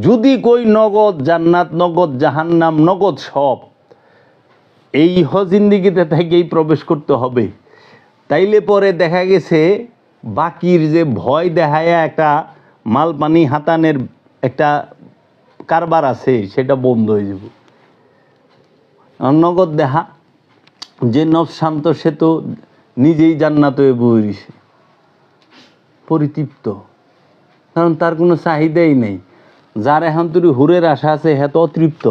যদি কই নগদ, জান্নাত নগদ, জাহান্নাম নগদ সব, এই হ হজিন্দিগিতে থেকেই প্রবেশ করতে হবে। তাইলে পরে দেখা গেছে, বাকির যে ভয় দেখায় একটা মাল পানি হাতানের একটা কারবার আছে, সেটা বন্ধ হয়ে যাব। নগদ দেখা, যে নব শান্ত, সে তো নিজেই জান্নাত হয়ে বইছে। পরিতৃপ্ত। কারণ তার কোনো চাহিদাই নেই। যার এখন তুই হুরের আশা আছে হ্যাঁ তো অতৃপ্ত।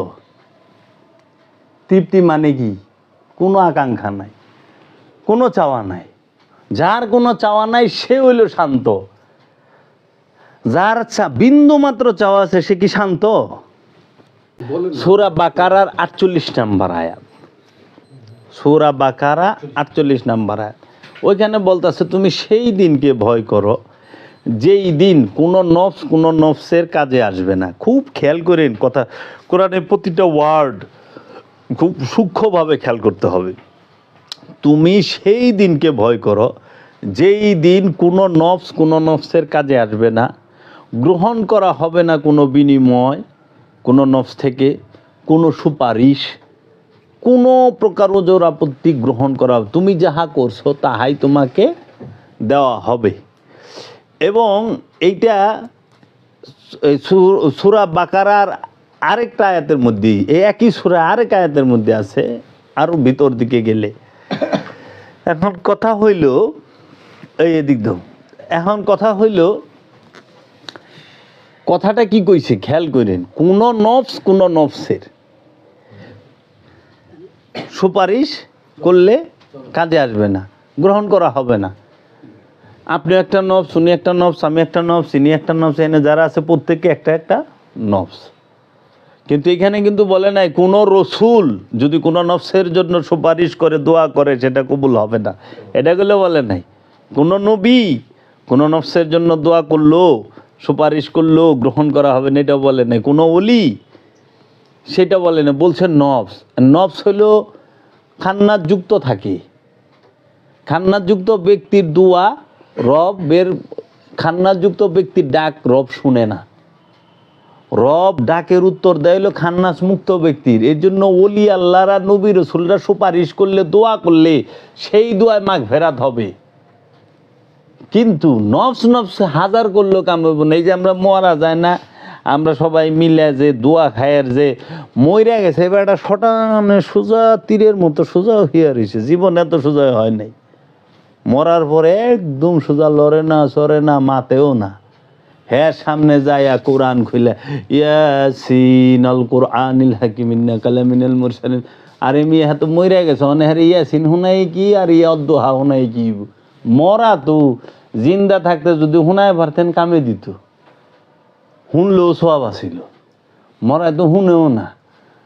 তৃপ্তি মানে কি? কোনো আকাঙ্ক্ষা নাই কোনো চাওয়া নাই। যার কোনো চাওয়া নাই সে হইল শান্ত। যার বিন্দু মাত্র চাওয়া আছে সে কি শান্ত? সুরা বাকারার আটচল্লিশ নাম্বার আয়াত। সুরা বাকারা আটচল্লিশ নাম্বার আয়াত। ওইখানে বলতেছে তুমি সেই দিনকে ভয় করো যেই দিন কোনো নফস কোনো নফসের কাজে আসবে না। খুব খেয়াল করেন কথা কোরআনের প্রতিটা ওয়ার্ড খুব সূক্ষ্মভাবে খেয়াল করতে হবে। তুমি সেই দিনকে ভয় করো, যেই দিন কোনো নফস কোনো নফসের কাজে আসবে না। গ্রহণ করা হবে না কোনো বিনিময় কোনো নফস থেকে, কোনো সুপারিশ। কোনো প্রকার ওজোর আপত্তি গ্রহণ করা। তুমি যাহা করছ তাহাই তোমাকে দেওয়া হবে। এবং এইটা সুরা বাকারার আরেকটা আয়াতের মধ্যে এই একই সুরা আরেক আয়াতের মধ্যে আছে আরও ভিতর দিকে গেলে। এখন কথা হইল, এই এদিক এখন কথা হইল, কথাটা কি কইছে? খেয়াল করেন কোন নফস, কোন নফসের সুপারিশ করলে কাজে আসবে না, গ্রহণ করা হবে না। আপনি একটা নবস, উনি একটা নবস, আমি একটা নবস, ইনি একটা নবস, এনে যারা আছে প্রত্যেকে একটা একটা নবস। কিন্তু এখানে কিন্তু বলে নাই, কোনো রসুল যদি কোনো নফসের জন্য সুপারিশ করে, দোয়া করে, সেটা কবুল হবে না। এটা গুলো বলে নাই। কোনো নবী কোনো নফসের জন্য দোয়া করল, সুপারিশ করল, গ্রহণ করা হবে না এটা বলে নাই। কোনো অলি সেটা বলে না বলছে নবস। নবস হলো খান্নাত যুক্ত থাকে। খান্নাযুক্ত ব্যক্তির দোয়া রব বের খান্নাযুক্ত ব্যক্তির ডাক রব শুনে না। রব ডাকের উত্তর দেয় খান্নাস মুক্ত ব্যক্তির। এর জন্য ওলি আল্লাহরা নবী রসুলরা সুপারিশ করলে, দোয়া করলে সেই দোয়ায় মাঘ ফেরাত হবে। কিন্তু নফস নফস হাজার করলেও কাম এই যে আমরা মরা যায় না, আমরা সবাই মিলে যে দোয়া খায়ের যে মইরা গেছে, এবার একটা শটানে সোজা তীরের মতো সোজা হইয়া রয়েছে জীবন এত সোজা হয় নাই। মরার পরে একদম সোজা লড়ে না সরে না, মাতেও না। হ্যাঁ সামনে যাইয়া কোরআন খুলে ইয়াসিন আল কোরআনিল হাকিমিন্না কালামিনাল মুরসালিন। আরে মিয়া হ্যাঁ তো মইরা গেছে। অনে হ্যাঁ ইয়াসিন হুনাই কি, আর ইয়া অদ্দোহা হুনাই কি? মরা তো, জিন্দা থাকতে যদি হুনায় পারতেন, কামে দিত। শুনলেও সোয়াব আসিল মরায় তো শুনেও না।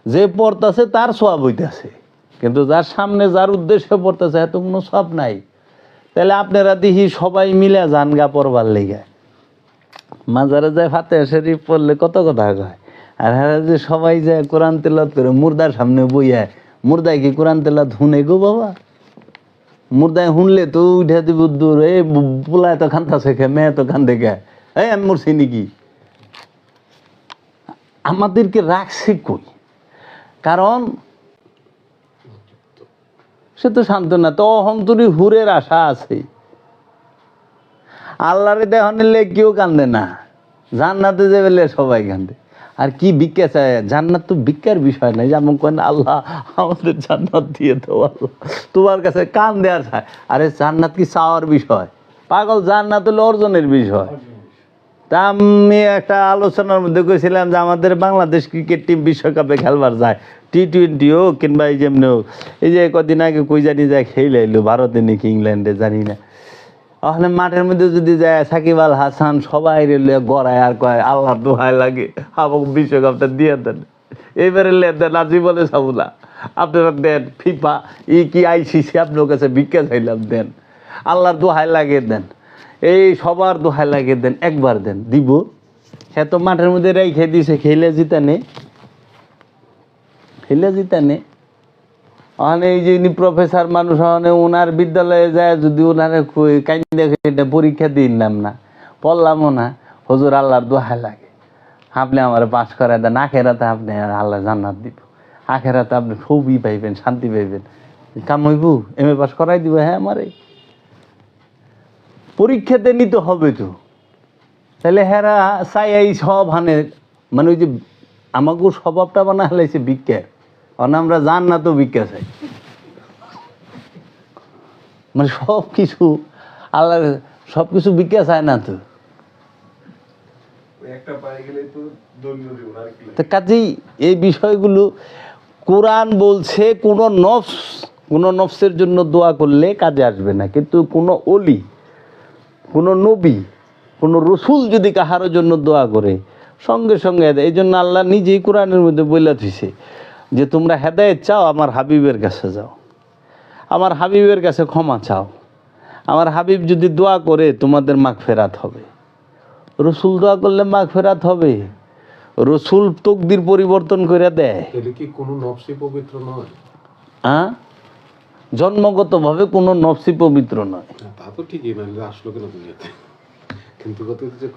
যে পড়তাছে, তার সোয়াব হইতাছে। কিন্তু যার সামনে, যার উদ্দেশ্যে পড়তেছে এত কোনো সব নাই। তাহলে আপনারা দেখি সবাই মিলে যান গা পড়বার লেগে। মাজারে যায় ফাতে শরীফ পড়লে কত কথা কয়? আর হ্যাঁ যে সবাই যায় কোরআন তেলাত করে, মুর্দার সামনে বইয়ায় মুর্দায় কি কোরআন তেলাত শুনে গো বাবা? মুর্দায় শুনলে তো উঠে দিব দূর এই পোলায় তো খান্তা শেখে, মেয়ে তো খান দেখে এই আমি মরছি নাকি? আমাদেরকে রাখছে কই? কারণ সে তো শান্ত না তো অহন্তরি হুরের আশা আছে। আল্লাহরে দেহ নিলে কেউ কান্দে না, জান্নাতে যে বেলে সবাই কান্দে। আর কি ভিক্ষা চায়? জান্নাত তো ভিক্ষার বিষয় নাই যেমন কেন আল্লাহ আমাদের জান্নাত দিয়ে দাও তোমার কাছে কান দেওয়ার চায়। আরে জান্নাত কি চাওয়ার বিষয়? পাগল, জান্নাত হলো অর্জনের বিষয়। তা আমি একটা আলোচনার মধ্যে কইছিলাম যে আমাদের বাংলাদেশ ক্রিকেট টিম বিশ্বকাপে খেলবার যায়। টি টোয়েন্টি হোক কিংবা এই যেমনি হোক এই যে কদিন আগে কই জানি যায় খেলে এলো ভারতে নাকি ইংল্যান্ডে, জানি না। ওখানে মাঠের মধ্যে যদি যায়, সাকিব আল হাসান সবাই রেলে গড়ায় আর কয় আল্লাহ দোহাই লাগে, আমাকে বিশ্বকাপটা দিয়ে দেন। এইবারে লে দেন আজি বলে সাবুলা আপনারা দেন, ফিফা, ই কি আইসিসি আপনার কাছে ভিক্ষা চাইলাম, দেন। আল্লাহর দোহাই লাগে, দেন। এই সবার দোহাই লাগে, দেন, একবার দেন, দিব। সে তো মাঠের মধ্যে রেখে দিছে, খেলে জিতানে খেলে জিতানে ওখানে এই যে ইনি প্রফেসর মানুষ ওখানে ওনার বিদ্যালয়ে যায়, যদি ওনারে কাইন্দে এটা পরীক্ষা দিলাম না। পড়লামও না, হজুর আল্লাহর দোহাই লাগে। আপনি আমার পাশ করায় দেন, আখেরাতে আপনি আল্লাহ জান্নাত দিব। আখেরাতে আপনি খুবই পাইবেন, শান্তি পাইবেন। কাম হইব, এম এ পাস করাই দিব হ্যাঁ আমারে। পরীক্ষাতে নিতে হবে তো। তাহলে হেরা এই সব হানে মানে ওই যে আমাকেও স্বভাবটা বানা হেলাইছে বিজ্ঞার কারণ আমরা জান না তো বিজ্ঞা চাই। মানে সব কিছু আল্লাহ সব কিছু বিজ্ঞা চায় না তো। কাজেই এই বিষয়গুলো কোরআন বলছে কোনো নফস কোনো নফসের জন্য দোয়া করলে কাজে আসবে না। কিন্তু কোনো অলি কোনো নবী কোনো রসুল যদি কাহারোর জন্য দোয়া করে সঙ্গে সঙ্গে এই জন্য আল্লাহ নিজেই কোরআনের মধ্যে বইলা দিছে। যে তোমরা হেদায়েত চাও আমার হাবিবের কাছে যাও। আমার হাবিবের কাছে ক্ষমা চাও। আমার হাবিব যদি দোয়া করে তোমাদের মাগ ফেরাত হবে। রসুল দোয়া করলে মাগ ফেরাত হবে। রসুল তকদির পরিবর্তন করে দেয়। কি কোনো নফসি পবিত্র নয়? হ্যাঁ জন্মগতভাবে কোনো নফসি পবিত্র নয়। তা তো ঠিকই মানে আসলো কেন কিন্তু কথা হচ্ছে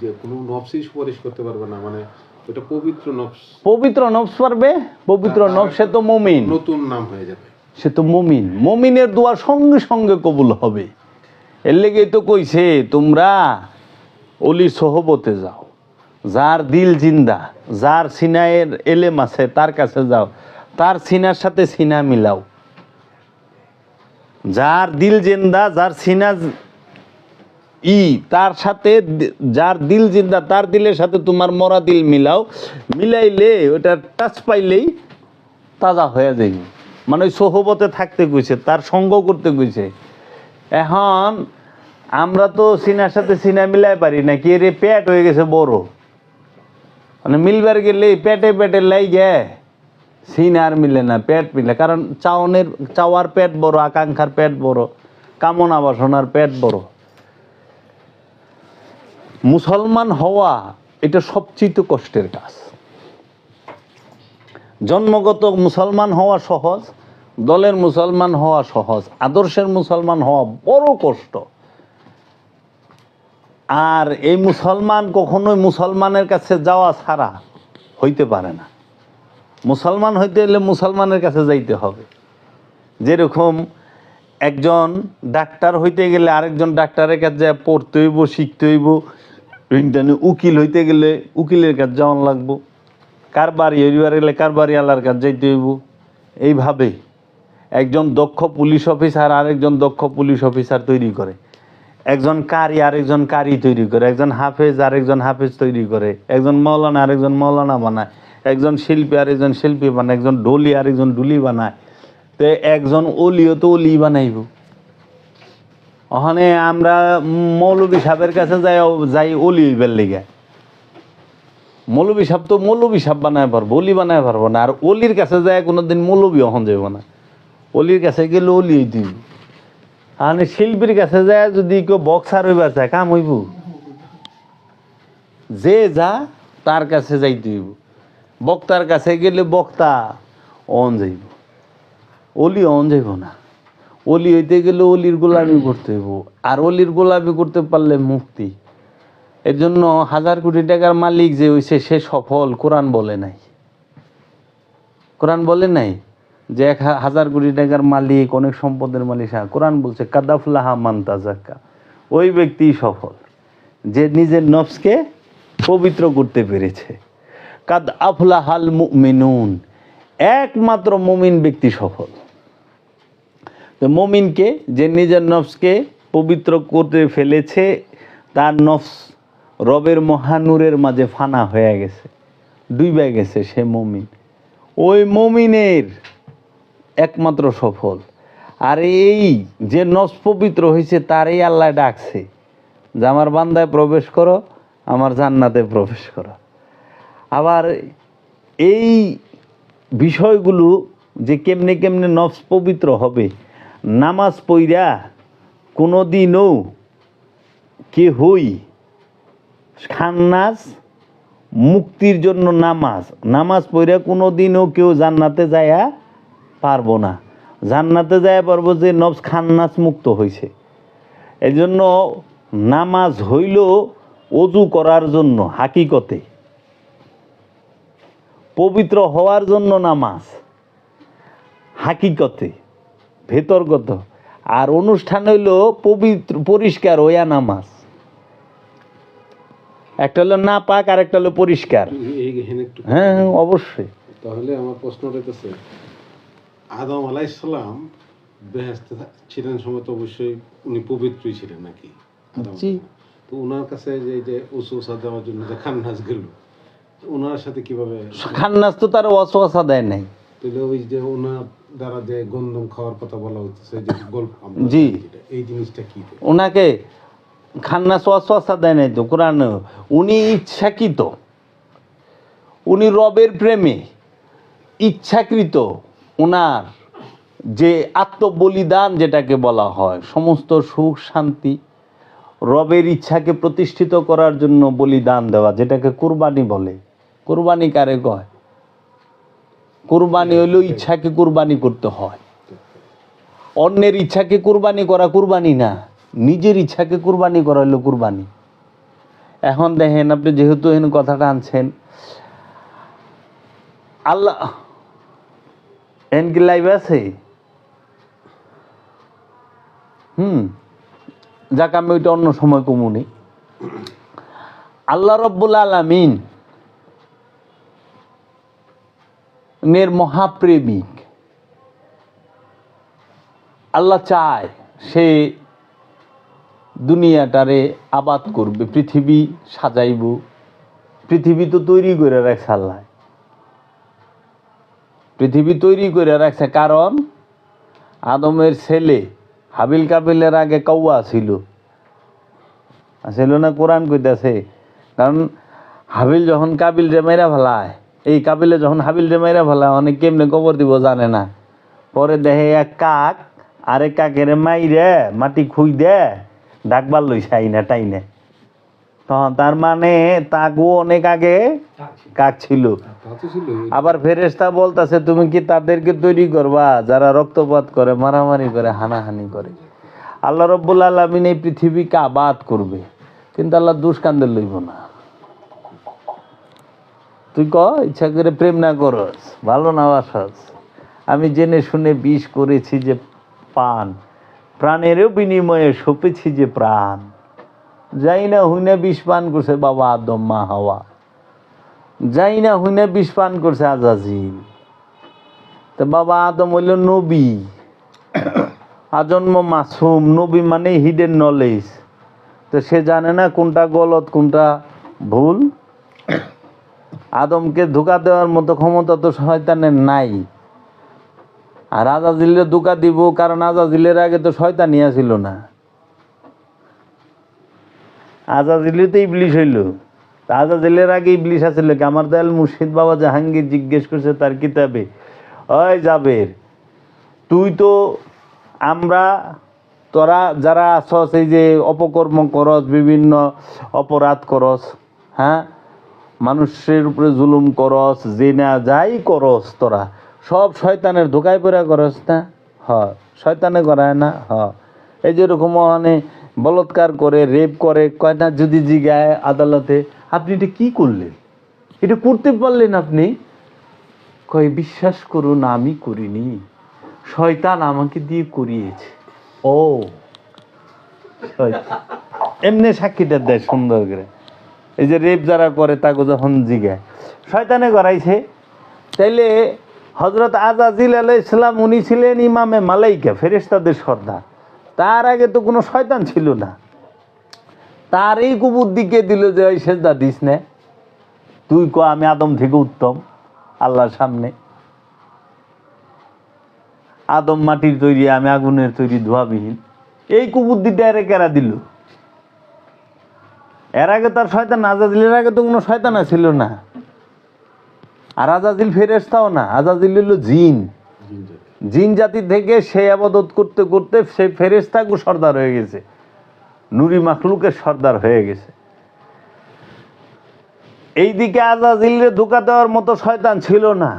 যে কোনো নফসই সুপারিশ করতে পারবে না মানে ওটা পবিত্র নফস। পবিত্র নফস পারবে? পবিত্র নফস সে তো মমিন। নতুন নাম হয়ে যাবে। সে তো মমিন। মমিনের দোয়া সঙ্গে সঙ্গে কবুল হবে। এর লেগেই তো কইছে তোমরা অলি সহবতে যাও। যার দিল জিন্দা যার সিনায়ের এলেম আছে তার কাছে যাও। তার সিনার সাথে সিনা মিলাও। যার দিল জিন্দা যার সিনা ই, তার সাথে যার দিল জিন্দা, তার দিলের সাথে তোমার মরা দিল মিলাও। মিলাইলে ওটা টাচ পাইলেই তাজা হয়ে যাবে মানে ওই সোহবতে থাকতে কইছে, তার সঙ্গ করতে কইছে। এখন আমরা তো সিনার সাথে সিনা মিলাই পারি না, কি রে পেট হয়ে গেছে বড়। মানে মিলবার গেলে পেটে পেটে লাই গে সিন আর মিলে না, পেট মিলে, কারণ চাওনের চাওয়ার পেট বড়, আকাঙ্ক্ষার পেট বড়, কামনা বাসনার পেট বড়। মুসলমান হওয়া এটা সবচেয়ে কষ্টের কাজ। জন্মগত মুসলমান হওয়া সহজ, দলের মুসলমান হওয়া সহজ, আদর্শের মুসলমান হওয়া বড় কষ্ট। আর এই মুসলমান কখনোই মুসলমানের কাছে যাওয়া ছাড়া হইতে পারে না। মুসলমান হইতে হলে মুসলমানের কাছে যাইতে হবে। যেরকম একজন ডাক্তার হইতে গেলে আরেকজন ডাক্তারের কাছে পড়তে হইব, শিখতে হইব ইন্টারনে উকিল হইতে গেলে উকিলের কাছে যাওয়ান লাগবো। কার বাড়ি হইবার গেলে কার বাড়ি আল্লাহর কাছে যাইতে হইব। এইভাবে একজন দক্ষ পুলিশ অফিসার আরেকজন দক্ষ পুলিশ অফিসার তৈরি করে। একজন কারি আরেকজন কারি তৈরি করে। একজন হাফেজ আরেকজন হাফেজ তৈরি করে। একজন মৌলানা আরেকজন মৌলানা বানায়। একজন শিল্পী আরেকজন শিল্পী বানায়। একজন ডলি আরেকজন ডুলি বানায়। তো একজন অলিও তো অলি বানাইব। ওখানে আমরা মৌলবী সাহেবের কাছে যাই যাই অলি হইবার লেগে। মৌলবী সাহেব তো মৌলবী সাহেব বানায় পারব, অলি বানায় পারব না। আর অলির কাছে যায় কোনোদিন মৌলবী অহন যাইব না। অলির কাছে গেলে অলি হইতে। আর শিল্পীর কাছে যায় যদি কেউ বক্সার হইবার চায়, কাম হইব। যে যা, তার কাছে যাইতে হইব। বক্তার কাছে গেলে বক্তা অন যাইব। অলি অন যাইব না। অলি হইতে গেলে অলির গোলামি করতে হইব। আর অলির গোলামি করতে পারলে মুক্তি। এর জন্য হাজার কোটি টাকার মালিক যে হইছে, সে সফল, কোরআন বলে নাই। কোরআন বলে নাই যে এক হাজার কোটি টাকার মালিক, অনেক সম্পদের মালিক হ্যাঁ কোরআন বলছে, কাদাফলাহা মান্তাজাক্কা ওই ব্যক্তি সফল, যে নিজের নফসকে পবিত্র করতে পেরেছে। কাদ আফলাহাল মুমিনুন। একমাত্র মুমিন ব্যক্তি সফল। মমিনকে, যে নিজের নফসকে পবিত্র করতে ফেলেছে, তার নফস রবের মহানুরের মাঝে ফানা হয়ে গেছে। ডুবে গেছে সে মমিন। ওই মমিনের একমাত্র সফল। আর এই যে নফস পবিত্র হয়েছে, তারই আল্লাহ ডাকছে যে, আমার বান্দায় প্রবেশ করো, আমার জান্নাতে প্রবেশ করো। আবার এই বিষয়গুলো যে কেমনে কেমনে নফস পবিত্র হবে নামাজ পইরা কোনো দিনও কে হই? খান্নাস মুক্তির জন্য নামাজ। নামাজ পইরা কোনো দিনও কেউ জান্নাতে যায়া পারব না। জান্নাতে যায় পারব যে নফস খান্নাস মুক্ত হয়েছে এই জন্য নামাজ হইল অজু করার জন্য, হাকিকতে। পবিত্র হওয়ার জন্য নামাজ, হাকিকতে। ভেতরগত। আর অনুষ্ঠান হইল পবিত্র পরিষ্কার ওয়া নামাজ। একটা হলো না পাক আর একটা হলো পরিষ্কার। হ্যাঁ হ্যাঁ, অবশ্যই। তাহলে আমার প্রশ্ন রইতেছে আদম আলাইসালাম বেহেস্তে ছিলেন সময় তো অবশ্যই উনি পবিত্রই ছিলেন নাকি? জি। তো ওনার কাছে যে যে দেওয়ার জন্য যে খান্নাস গেল ওনার সাথে কীভাবে খান্নাস তো তার অসওয়াসা দেয় নাই। তাহলে ওই যে ওনার দ্বারা যে গন্ধম খাওয়ার কথা বলা হচ্ছে যে গল্প জি। এই জিনিসটা কি ওনাকে অসওয়াসা দেয় নাই তো কোরআন। উনি ইচ্ছাকৃত। উনি রবের প্রেমে ইচ্ছাকৃত ওনার যে আত্মবলিদান যেটাকে বলা হয় সমস্ত সুখ শান্তি রবের ইচ্ছাকে প্রতিষ্ঠিত করার জন্য বলিদান দেওয়া যেটাকে কুরবানি বলে। কুরবানি কারে কয়? কুরবানি হইলেও ইচ্ছাকে কুরবানি করতে হয়। অন্যের ইচ্ছাকে কুরবানি করা কুরবানি না, নিজের ইচ্ছাকে কুরবানি করা হলো কুরবানি। এখন দেখেন আপনি যেহেতু এখানে কথাটা আনছেন, আল্লাহ এন কি লাইভ আছে? হুম, যাক আমি ওইটা অন্য সময় কমুনি। আল্লাহ রব্বুল আলামিন নের মহাপ্রেমিক। আল্লাহ চায় সে দুনিয়াটারে আবাদ করবে, পৃথিবী সাজাইব। পৃথিবী তো তৈরি করে রাখছে আল্লাহ। পৃথিবী তৈরি করে রাখছে কারণ আদমের ছেলে হাবিল কাবিলের আগে কৌয়া ছিল। ছিল না কোরআন কইতাছে? কারণ হাবিল যখন কাবিল রে মেরা ফেলায় এই কাবিলে যখন হাবিল রে মেরা ফেলায় অনেক কেমনে কবর দিব জানে না। পরে দেখে এক কাক আরেক কাকের মাইরে, মাটি খুই দে ডাকবার লই চাই না তাই না তখন তার মানে তাকও অনেক আগে কাক ছিল। আবার ফেরেস্তা বলতাছে, তুমি কি তাদেরকে তৈরি করবা? যারা রক্তপাত করে, মারামারি করে, হানাহানি করে। আল্লাহ রব্বুল আলমিন এই পৃথিবীকে আবাদ করবে? কিন্তু আল্লাহ দুষ্কান্দের লইব না। তুই ক? ইচ্ছা করে প্রেম না করস। ভালো না বাসস। আমি জেনে শুনে বিষ করেছি যে পান। প্রাণেরও বিনিময়ে সপেছি যে প্রাণ। যাই না হুইনে বিষ পান করছে বাবা আদম মা হাওয়া। যাই না হুইনে বিষ পান করছে আজাজিল। তো বাবা আদম হইল নবী। আজন্ম মাসুম। নবী মানে হিডেন নলেজ তো সে জানে না কোনটা গলত, কোনটা ভুল। আদমকে ধোকা দেওয়ার মতো ক্ষমতা তো শয়তানের নাই। আর আজা আজাজিলের ধোকা দিব, কারণ আজাজিলের আগে তো শয়তানি ছিল না। আজাজিলে তো ইবলিশ হইল। আজাজিলের আগে ইবলিশ আছিল কি? আমার দয়াল মুর্শিদ বাবা জাহাঙ্গীর জিজ্ঞেস করছে তার কিতাবে, ওই যাবের তুই তো আমরা, তোরা যারা আছস, এই যে অপকর্ম করস, বিভিন্ন অপরাধ করস হ্যাঁ? মানুষের উপরে জুলুম করস যে না যাই করস তোরা। সব শয়তানের ধোকায় পড়া করস না? হ। শয়তানে করায় না? হ। এই যেরকম মানে বলৎকার করে, রেপ করে, কয় না, যদি জিগায় আদালতে, আপনি এটা কি করলেন? এটা করতে পারলেন আপনি? কয়, বিশ্বাস করুন, আমি করিনি। শয়তান আমাকে দিয়ে করিয়েছে। ও। এমনি সাক্ষীটা দেয় সুন্দর করে। এই যে রেপ যারা করে, তাকে যখন জিগায় শয়তানে করাইছে তাইলে হজরত আজাজিল আলাই ইসলাম উনি ছিলেন ইমামে মালাইকা, ফেরেশতাদের সর্দার। তার আগে তো কোনো শয়তান ছিল না। তার এই কুবুদ্দিকে দিল যে ওই সেজদা দিস না। তুই ক, আমি আদম থেকে উত্তম, আল্লাহর সামনে। আদম মাটির তৈরি, আমি আগুনের তৈরি ধোয়াবিহীন। এই কুবুদ্দিটা এর কেরা দিল? এর আগে তার শয়তান আজাদিলের আগে তো কোনো শয়তানা ছিল না। আর আজাদিল ফেরেস্তাও না, আজাদিল হলো জিন। জিন জাতি থেকে সে আবাদত করতে করতে সে ফেরেস্তাগু সর্দার হয়ে গেছে। নুরি মাখলুকের সর্দার হয়ে গেছে। এইদিকে আজাজিলরে ধোকা দেওয়ার মতো শয়তান ছিল না।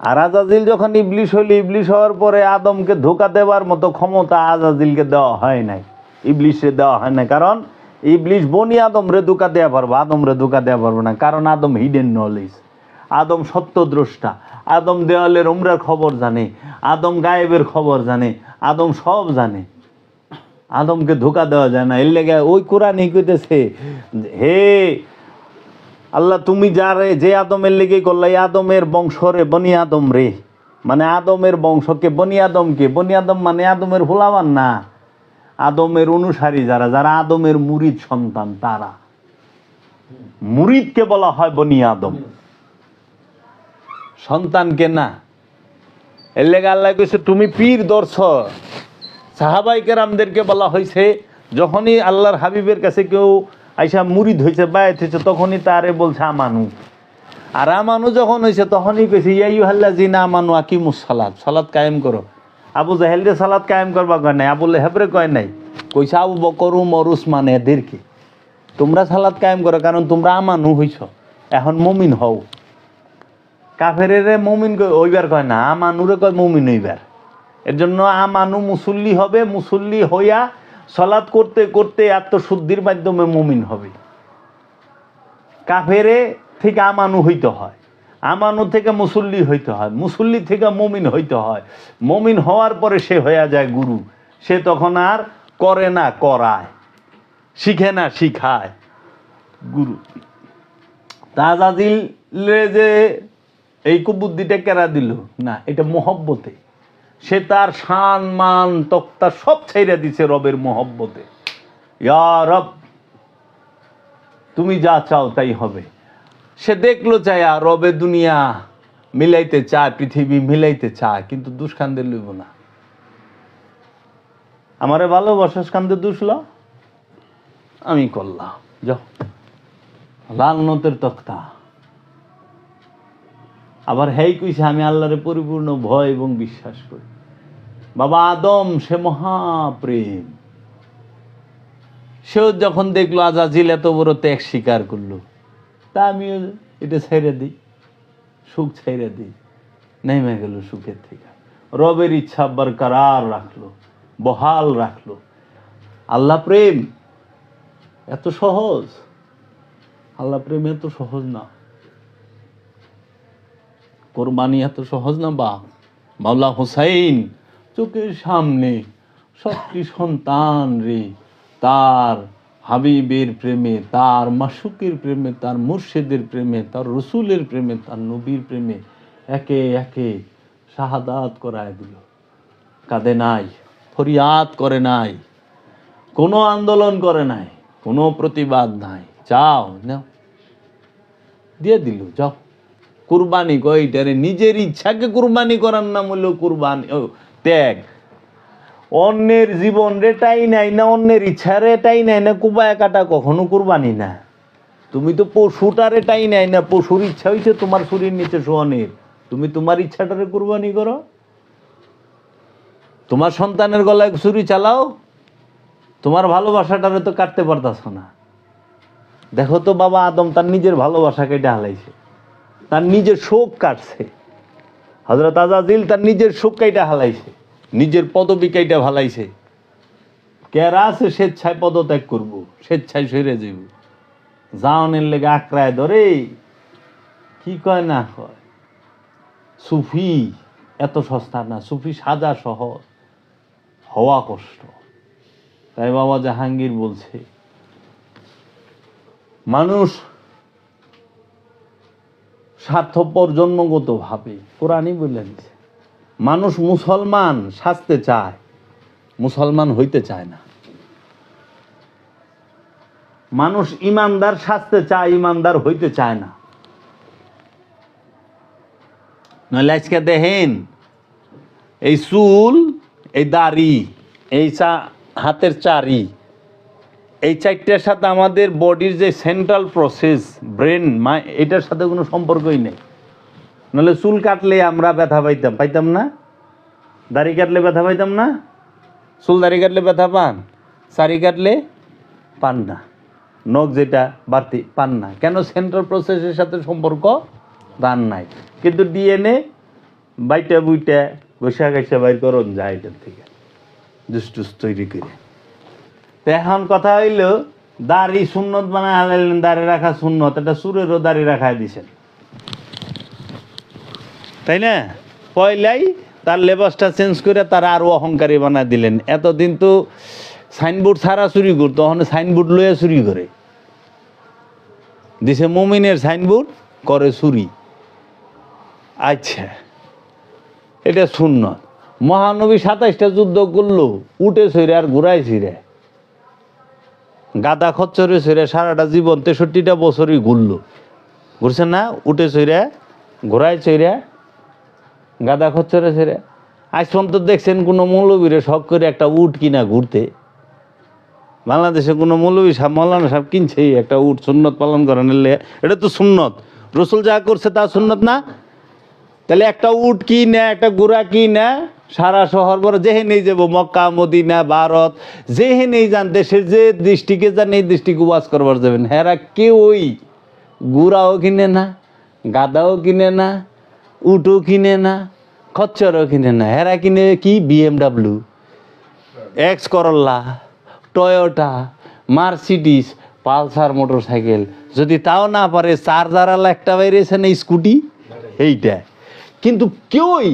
আর আজাজিল যখন ইবলিশ হইল, ইবলিশ হওয়ার পরে আদমকে ধোকা দেওয়ার মতো ক্ষমতা আজাজিলকে দেওয়া হয় নাই। ইবলিশে দেওয়া হয় না কারণ ইবলিশ, বনি আদম রে ধোকা দেওয়া পারব, আদম রে ধোকা দেওয়া পারব না, কারণ আদম হিডেন নলেজ আদম সত্যদ্রষ্টা, আদম দেওয়ালের উমরার খবর জানে, আদম গায়েবের খবর জানে, আদম সব জানে। আদমকে ধোকা দেওয়া যায় না, এর লেগে ওই কোরআনই কইতেছে হে আল্লাহ, তুমি যারে, যে আদমের লেগে করলে আদমের বংশ রে বনি আদম রে। মানে আদমের বংশকে, বনি আদমকে, বনি আদম মানে আদমের ভোলাবান না। আদমের অনুসারী যারা যারা আদমের মুরিদ সন্তান, তারা। মুরিদকে বলা হয় বনি আদম। সন্তানকে না। এর আল্লাহ কইছে, তুমি পীর দর্শ সাহাবাই কেরামদেরকে বলা হয়েছে যখনই আল্লাহর হাবিবের কাছে কেউ আইসা মুরিদ হয়েছে বায়াত হয়েছে তখনই তারে বলছে, আমানু। আর আমানু যখন হয়েছে তখনই কইছে ইয়াই হাল্লা জি না আমানু আকিমুস সালাদ সালাদ কায়েম করো। আবু জাহেলরে সালাদ কায়েম করবা কয় নাই? আবু লেহাবরে কয় নাই? কইছে, আবু বকর, উমর, উসমান এদেরকে তোমরা সালাদ কায়েম করো, কারণ তোমরা আমানু হইছ। এখন মমিন হও। কাফেরে মমিন ওইবার কয় না, আমানুরে কয় মমিন ওইবার এর জন্য আমানু মুসল্লি হবে, মুসল্লি হইয়া সলাৎ করতে করতে আত্মশুদ্ধির মাধ্যমে মমিন হবে। কাফেরে থেকে আমানু হইতে হয়। আমানু থেকে মুসল্লি হইতে হয়, মুসল্লি থেকে মমিন হইতে হয়। মমিন হওয়ার পরে সে হইয়া যায় গুরু। সে তখন আর করে না, করায়। শিখে না, শিখায়। গুরু। তাজাদিলে যে এই কুবুদ্দিটা কেরা দিল? না, এটা মহব্বতে। সে তার সান মান, তক্তা সব ছেড়ে দিছে রবের মহব্বতে। ইয়া রব, তুমি যা চাও তাই হবে। সে দেখল চায় রবে দুনিয়া মিলাইতে চায়, পৃথিবী মিলাইতে চায়, কিন্তু দুষ্কান্দে লইব না। আমারে ভালোবাসা, কান্দে দুষল আমি করলাম। যাও। লাল নতের তক্তা। আবার হেই কইছে, আমি আল্লাহরে পরিপূর্ণ ভয় এবং বিশ্বাস করি। বাবা আদম, সে মহাপ্রেম। সেও যখন দেখল, আজাজিল এত বড় ত্যাগ স্বীকার করল। তা আমিও এটা ছেড়ে দিই, সুখ ছেড়ে দিই। নেমে গেল সুখের থেকে। রবের ইচ্ছা বরকরার রাখল, বহাল রাখল। আল্লাহ প্রেম, এত সহজ। আল্লাহ প্রেম এত সহজ না। কোরবানি এত সহজ না বা মাওলা হোসাইন, চোখের সামনে সবটি সন্তান রে, তার হাবিবের প্রেমে, তার মাসুকের প্রেমে, তার মুর্শেদের প্রেমে, তার রসুলের প্রেমে, তার নবীর প্রেমে একে একে শাহাদাত করায় দিল। কাঁদে নাই, ফরিয়াদ করে নাই, কোনো আন্দোলন করে নাই, কোনো প্রতিবাদ নাই। যাও, নাও। দিয়ে দিল, যাও। কুরবানি কইটারে নিজের ইচ্ছাকে কুরবানি করার নাম হলো কুরবানি, ও, ত্যাগ। অন্যের জীবন রেটাই নাই না, অন্যের ইচ্ছা রেটাই নাই না কুবায় কাটা কখনো কুরবানি না। তুমি তো পশুটা রেটাই নাই না, পশুর ইচ্ছা হইছে তোমার শরীর নিচে শোয়ানের। তুমি তোমার ইচ্ছাটারে কুরবানি করো। তোমার সন্তানের গলায় ছুরি চালাও, তোমার ভালোবাসাটারে তো কাটতে পারতাছ না। দেখো তো বাবা আদম তার নিজের ভালোবাসা কেটে হালাইছে তার নিজের শোক কাটছে। হজরত আজাজিল তার নিজের শোক কাইটা হালাইছে নিজের পদবি কাইটা ভালাইছে। কেরা আছে স্বেচ্ছায় পদত্যাগ করব, স্বেচ্ছায় সেরে যাইব। জাওনের লেগে আক্রায় ধরে, কি কয় না কয়? সুফি এত সস্তা না, সুফি সাজা সহজ, হওয়া কষ্ট। তাই বাবা জাহাঙ্গীর বলছে, মানুষ স্বার্থপর জন্মগত ভাবে কোরআনই বলে দিছে মানুষ মুসলমান সাজতে চায়, মুসলমান হইতে চায় না। মানুষ ইমানদার সাজতে চায়, ইমানদার হইতে চায় না। নইলে আজকে দেখেন, এই চুল, এই দাড়ি, এই চা, হাতের চারি, এই চারটার সাথে আমাদের বডির যে সেন্ট্রাল প্রসেস ব্রেন মা এটার সাথে কোনো সম্পর্কই নেই। নাহলে চুল কাটলে আমরা ব্যথা পাইতাম পাইতাম না? দাড়ি কাটলে ব্যথা পাইতাম না? চুল দাড়ি কাটলে ব্যথা পান? চারি কাটলে পান না। নখ যেটা বাড়তি, পান না। কেন সেন্ট্রাল প্রসেসের সাথে সম্পর্ক? দান নাই। কিন্তু ডিএনএ বাইটা বুইটা ঘষা ঘষা বাইর করুন যায় এটার থেকে। জুস তৈরি করে। তো এখন কথা হইল, দাড়ি সুন্নত বানায় হালাইলেন রাখা সুন্নত, এটা সুরেরও দাড়ি রাখায় দিছেন। তাই না? পয়লাই তার লেবাসটা চেঞ্জ করে তারা আরও অহংকারী বানায় দিলেন। এতদিন তো সাইনবোর্ড ছাড়া চুরি করতো তখন সাইনবোর্ড লইয়া চুরি করে। দিছে মমিনের সাইনবোর্ড, করে চুরি। আচ্ছা এটা শূন্য মহানবী সাতাইশটা যুদ্ধ করল উঠে সইরে আর ঘুরাই ছিঁড়ে গাদা খচ্চরে সইরে সারাটা জীবন তেষট্টিটা বছরই ঘুরলো। ঘুরছে না? উঠে সইরে ঘোরায় চইরে গাদা খচ্চরে সইরে আজ পর্যন্ত দেখছেন কোনো মৌলবীরে শখ করে একটা উট কিনা ঘুরতে। বাংলাদেশে কোনো মৌলবী সাহেব, মৌলানা সাহেব কিনছে একটা উট, সুন্নত পালন করেন এলে এটা তো সুন্নত। রসুল যা করছে তা সুন্নত না? তাহলে একটা উট কি না একটা গোড়া কি না সারা শহর বড় যেহেনেই যাব, মক্কা, মদিনা, ভারত, যেহেনেই যান, দেশের যে দৃষ্টিকে যান, এই দৃষ্টিকে ওয়াজ করবার যাবেন। হেরা কেউই গুড়াও কিনে না, গাদাও কিনে না উটও কিনে না খচ্চরও কিনে না। হেরা কিনে কি BMW X Corolla Toyota Mercedes Pulsar motorcycle যদি তাও না পারে চার্জারালা একটা বেরিয়েছে না স্কুটি? এইটা। কিন্তু কেউই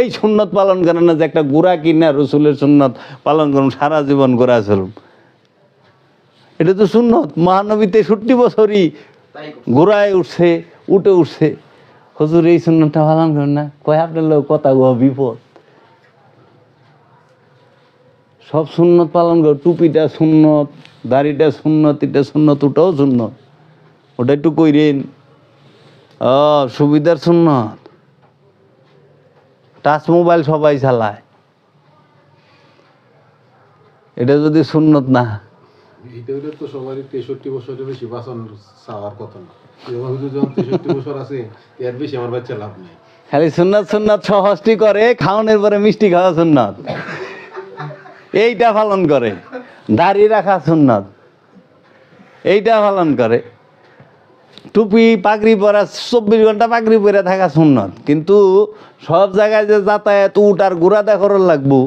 এই সুন্নত পালন করে না যে একটা গোড়া কিনা রসুলের সুন্নত পালন করুন সারা জীবন গোড়া চলুন। এটা তো সুন্নত। মহানবী তেষট্টি বছরই গোড়ায় উঠছে উঠে উঠছে। হুজুর, এই সুন্নতটা পালন করেন না? কয়, আপনার লোক কথা গো বিপদ। সব সুন্নত পালন করো, টুপিটা সুন্নত, দাড়িটা সুন্নত এটা সুন্নত, ওটাও সুন্নত। ওটা একটু কইরেন। ও, সুবিধার সুন্নত। টাচ মোবাইল সবাই চালায়। এটা যদি সুন্নত না তো সবারই তেষট্টি বেশি বাঁচন চাওয়ার কথা না। এইটা পালন দাড়ি রাখা সুন্নত। এইটা পালন টুপি, পাগড়ি পরা, চব্বিশ ঘণ্টা পাগড়ি পরে থাকা সুন্নত। কিন্তু সব জায়গায় যে যাতায়াত উঠ আর দেখার লাগবো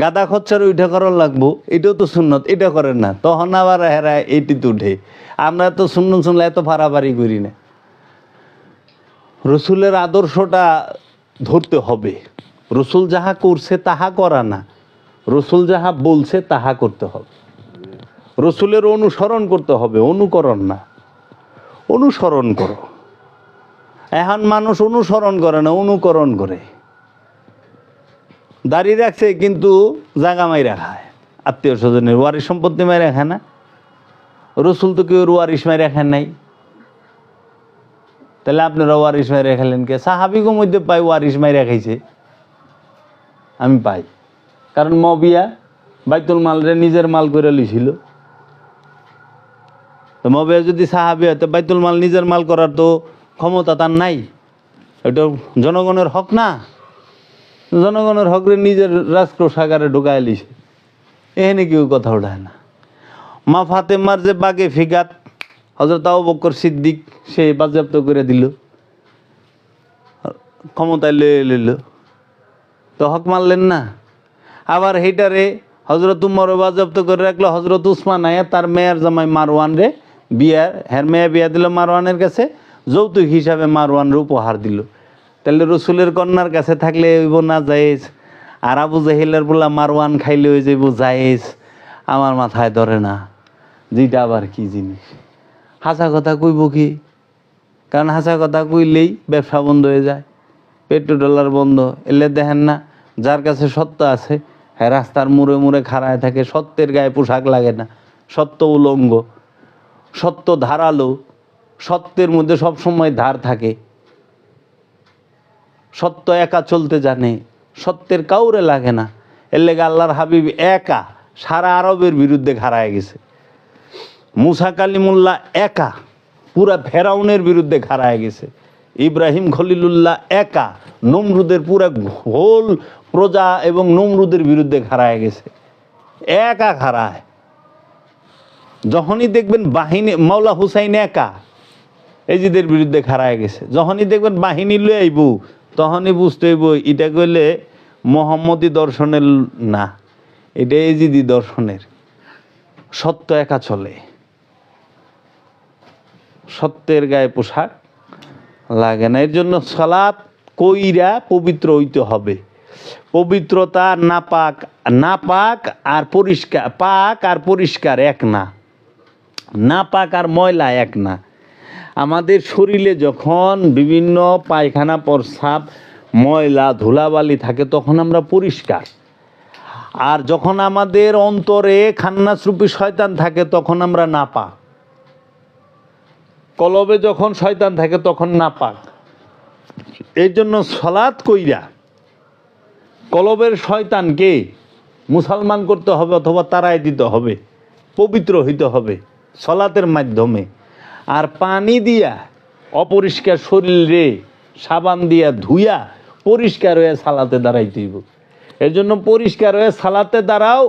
গাদা খচ্চর উঠে করার লাগবো, এটাও তো সুন্নত, এটা করেন না। তখন আবার হেরা এইটিতে উঠে। আমরা তো শূন্য শুনলে এত ফাড়াফাড়ি করি না। রসুলের আদর্শটা ধরতে হবে। রসুল যাহা করছে তাহা করা না। রসুল যাহা বলছে তাহা করতে হবে। রসুলের অনুসরণ করতে হবে, অনুকরণ না। অনুসরণ করো। এখন মানুষ অনুসরণ করে না, অনুকরণ করে। দাড়ি রাখছে কিন্তু জাগা মাইরা খায়। আত্মীয় স্বজনের ওয়ারিশ সম্পত্তি মাইরা খায় না। রসুল তো কেউ ওয়ারিশ মাইরা খায় নাই। তাহলে আপনারা ওয়ারিশ মাইরা খেলেন কে? সাহাবিগো মধ্যে পাই ওয়ারিশ মাইরা খাইছে। আমি পাই। কারণ মবিয়া বাইতুল মালরে নিজের মাল করে লইছিল। তো মবিয়া যদি সাহাবি হয়, তো বাইতুল মাল নিজের মাল করার তো ক্ষমতা তার নাই। এটা জনগণের হক না। জনগণের হকরে নিজের রাজকোষাগারে ঢুকায় লিছে। এখানে কেউ কথা উঠায় না। মা ফাতেমার যে বাগে ফিগাত হজরত আবু বকর সিদ্দিক, সে বাজেয়াপ্ত করে দিল। ক্ষমতায় লয়ে লইল। তো হক মানলেন না। আবার হেটারে হজরত উমরও বাজেয়াপ্ত করে রাখল। হজরত উসমান আয়া, তার মেয়ের জামাই মারওয়ান রে বিয়া হ্যার মেয়ে বিয়া দিল মারওয়ানের কাছে, যৌতুক হিসাবে মারওয়ানরে উপহার দিল। তাহলে রসুলের কন্যার কাছে থাকলে হইব না জায়েজ, আর আবু জাহিলের বলা মারওয়ান খাইলে ওই যাইব জায়েজ। আমার মাথায় ধরে না যেটা আবার কি জিনিস? হাসা কথা কইব কি? কারণ হাসা কথা কইলেই ব্যবসা বন্ধ হয়ে যায় পেট্রোল ডলার বন্ধ, এলে দেখেন না যার কাছে সত্য আছে হ্যাঁ রাস্তার মুড়ে মুড়ে খাড়ায় থাকে, সত্যের গায়ে পোশাক লাগে না, সত্য উলঙ্গ, সত্য ধারালো, সত্যের মধ্যে সব সময় ধার থাকে। সত্য একা চলতে জানে, সত্যের কাউরে লাগে না। এর লেগে আল্লাহর হাবিব একা সারা আরবের বিরুদ্ধে খাড়ায় গেছে। মুসা কালিমুল্লাহ একা পুরা ফেরাউনের বিরুদ্ধে খাড়ায় গেছে। ইব্রাহিম খলিলুল্লাহ একা নমরুদের পুরা হোল প্রজা এবং নমরুদের বিরুদ্ধে খাড়ায় গেছে। একা খাড়ায় যখনই দেখবেন বাহিনী, মাওলা হুসাইন একা, এজিদের বিরুদ্ধে খাড়ায় গেছে। যখনই দেখবেন বাহিনী লয়ে আইব তখনই বুঝতে হইব, এটা কইলে মোহাম্মদী দর্শনের না, এটা এজিদি দর্শনের। সত্য একা চলে। সত্যের গায়ে পোশাক লাগে না। এর জন্য সালাত কইরা পবিত্র হইতে হবে। পবিত্রতা নাপাক নাপাক আর পরিষ্কার, পাক আর পরিষ্কার এক না। নাপাক আর ময়লা এক না। আমাদের শরীরে যখন বিভিন্ন পায়খানা, প্রস্রাব, ময়লা, ধুলাবালি থাকে, তখন আমরা পরিষ্কার। আর যখন আমাদের অন্তরে খান্নাসরূপী শয়তান থাকে, তখন আমরা নাপাক। কলবে যখন শয়তান থাকে, তখন নাপাক। এই জন্য সলাৎ কইরা কলবের শয়তানকে মুসলমান করতে হবে অথবা তারাই দিতে হবে, পবিত্র হইতে হবে সলাতের মাধ্যমে। আর পানি দিয়া, অপরিষ্কার শরীরে সাবান দিয়া ধুইয়া পরিষ্কার হয়ে সালাতে দাঁড়াইতে হইব। এর জন্য পরিষ্কার হয়ে সালাতে দাঁড়াও,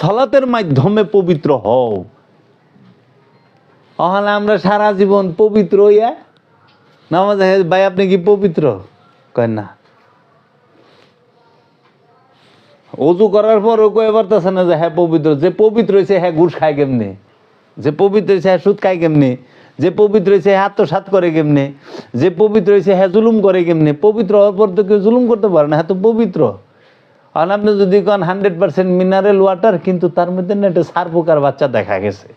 সালাতের মাধ্যমে পবিত্র হও। তাহলে আমরা সারা জীবন পবিত্র হইয়া নামাজ ভাই, আপনি কি পবিত্র? কয় না। অজু করার পরও কয়ে পারতেছে না যে হ্যাঁ পবিত্র। যে পবিত্র হয়েছে হ্যাঁ ঘুষ খায় কেমনে? যে পবিত্র হয়েছে হ্যাঁ সুদ খায় কেমনে? যে পবিত্র হয়েছে হ্যাঁ আত্মসাত করে কেমনে? যে পবিত্র হয়েছে হ্যাঁ জুলুম করে কেমনে? পবিত্র হওয়ার পর তো কেউ জুলুম করতে পারে না হ্যাঁ তো পবিত্র। আর আপনি যদি কন, হান্ড্রেড পার্সেন্ট মিনারেল ওয়াটার কিন্তু তার মধ্যে না একটা সার পোকার বাচ্চা দেখা গেছে।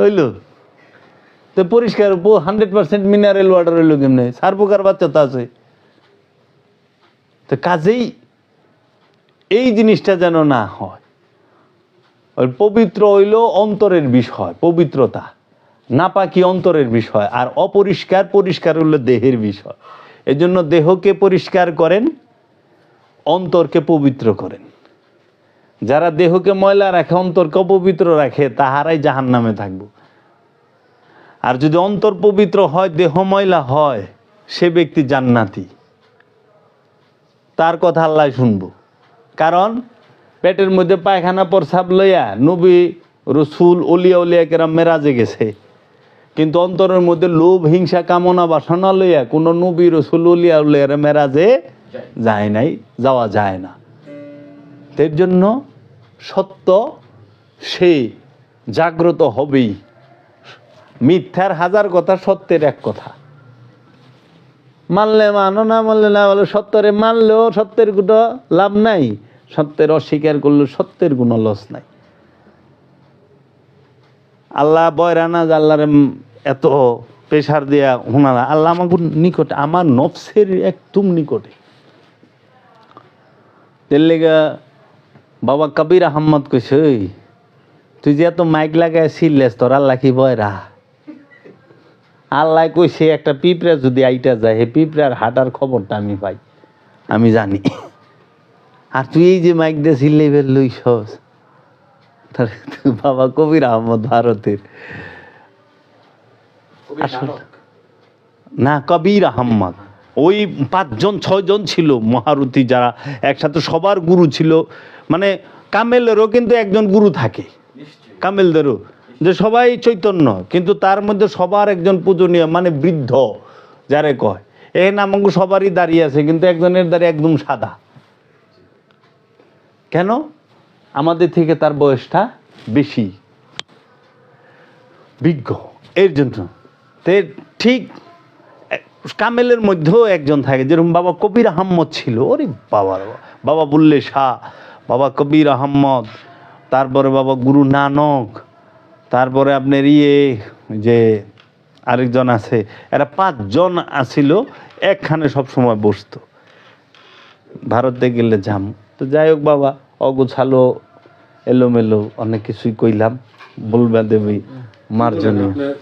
হইল? তো পরিষ্কার হান্ড্রেড পার্সেন্ট মিনারেল ওয়াটার হইল কেমনে? সার পোকার বাচ্চা তো আছে। তো কাজেই এই জিনিসটা যেন না হয়। পবিত্র হইল অন্তরের বিষয়, পবিত্রতা। নাপাকি অন্তরের বিষয় আর অপরিষ্কার, পরিষ্কার হইল দেহের বিষয়। এই জন্য দেহকে পরিষ্কার করেন, অন্তরকে পবিত্র করেন। যারা দেহকে ময়লা রাখে, অন্তরকে অপবিত্র রাখে, তাহারাই জাহান নামে থাকব। আর যদি অন্তর পবিত্র হয়, দেহ ময়লা হয়, সে ব্যক্তি জান্নাতি। তার কথা আল্লাহ শুনব। কারণ পেটের মধ্যে পায়খানা প্রসাব লইয়া নবী রসুল অলিয়া উলিয়া কেরাম মেরাজে গেছে। কিন্তু অন্তরের মধ্যে লোভ, হিংসা, কামনা, বাসনা লইয়া কোনো নবী, রসুল উলিয়া উলিয়ার মেরাজে যায় নাই, যাওয়া যায় না। এর জন্য সত্য সে, জাগ্রত হবেই। মিথ্যার হাজার কথা সত্যের এক কথা। মানলে মানো, না মানলে না বলে, সত্যরে মানলেও সত্যের কোনো লাভ নাই। সত্যের অস্বীকার করলেও সত্যের কোনো লস নাই। আল্লাহ বয়রানা আল্লাহর এত প্রেশার দিয়া হোনারা, আল্লাহ আমার নিকটে, আমার নফসের একদম নিকটে। এর লেগা বাবা কবির আহম্মদ কইছে তুই যে এত মাইক লাগায় ছিললেস, তোর আল্লাহ কি বয়রা? আল্লাহ কইছে, একটা পিঁপড়া যদি আইটা যায়, হে পিঁপড়ার হাঁটার খবরটা আমি পাই, আমি জানি। আর তুই এই যে মাইক দিয়ে সিল্লে বের লইছস তাহলে বাবা কবির আহমদ ভারতের। না কবির আহম্মদ ওই পাঁচজন ছয়জন ছিল মহারথী যারা একসাথে সবার গুরু ছিল। মানে কামেলেরও কিন্তু একজন গুরু থাকে। কামেলদেরও। যে সবাই চৈতন্য কিন্তু তার মধ্যে সবার একজন পূজনীয় মানে বৃদ্ধ যারে কয়। এ নামক সবারই দাঁড়িয়ে আছে কিন্তু একজনের দাঁড়িয়ে একদম সাদা। কেন? আমাদের থেকে তার বয়সটা বেশি। বিজ্ঞ, এর জন্য। তে ঠিক, কামেলের মধ্যেও একজন থাকে, যেরকম বাবা কবির আহম্মদ ছিল। ওরে বাবা রে বাবা। বুল্লে শাহ, বাবা কবির আহম্মদ, তারপরে বাবা গুরু নানক, তারপরে আপনার ইয়ে যে আরেকজন আছে, এরা পাঁচজন আছিল, একখানে সবসময় বসতো। ভারতে গেলে যাম। তো যাই হোক বাবা অগোছালো এলোমেলো অনেক কিছুই কইলাম। বলবা দেবী আপনার